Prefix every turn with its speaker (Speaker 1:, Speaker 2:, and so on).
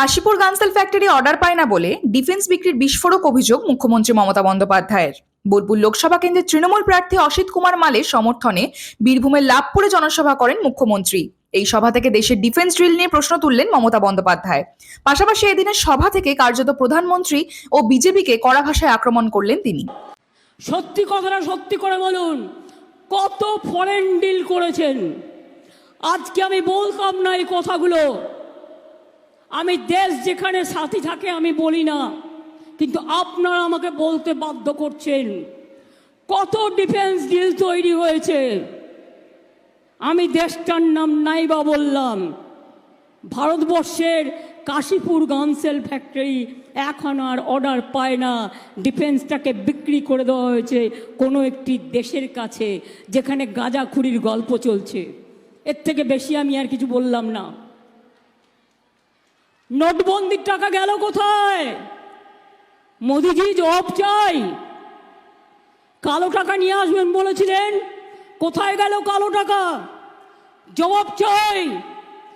Speaker 1: Kashipur গানসেল factory order পায় না বলে ডিফেন্স বিক্রির বিস্ফোরক অভিযোগ মুখ্যমন্ত্রী মমতা বন্দ্যোপাধ্যায়ের। বোলপুর লোকসভা কেন্দ্রের তৃণমূল প্রার্থী অসিত কুমার মালের সমর্থনে বীরভূমের লাভপুরে জনসভা করেন মুখ্যমন্ত্রী। এই সভা থেকে দেশের ডিফেন্স ড্রিল নিয়ে প্রশ্ন তুললেন মমতা বন্দ্যোপাধ্যায়। পাশাপাশি এদিনের সভা থেকে কার্যত প্রধানমন্ত্রী ও বিজেপিকে কড়া ভাষায় আক্রমণ করলেন তিনি।
Speaker 2: সত্যি কথাটা সত্যি করে বলুন, কত ফরেন ডিল করেছেন? আজকে আমি বলতাম না এই কথাগুলো। আমি দেশ যেখানে সাথী থাকে, আমি বলি না। কিন্তু আপনারা আমাকে বলতে বাধ্য করছেন। কত ডিফেন্স ডিল তৈরি হয়েছে। আমি দেশটার নাম নাইবা বললাম। ভারতবর্ষের কাশীপুর গানসেল ফ্যাক্টরি এখন আর অর্ডার পায় না। ডিফেন্সটাকে বিক্রি করে দেওয়া হয়েছে কোনো একটি দেশের কাছে, যেখানে গাঁজাখুরির গল্প চলছে। এর থেকে বেশি আমি আর কিছু বললাম না। নোটবন্দির টাকা গেল কোথায়? মোদিজি জব চাই। কালো টাকা নিয়ে আসবেন বলেছিলেন, কোথায় গেল কালো টাকা? জবাব চাই।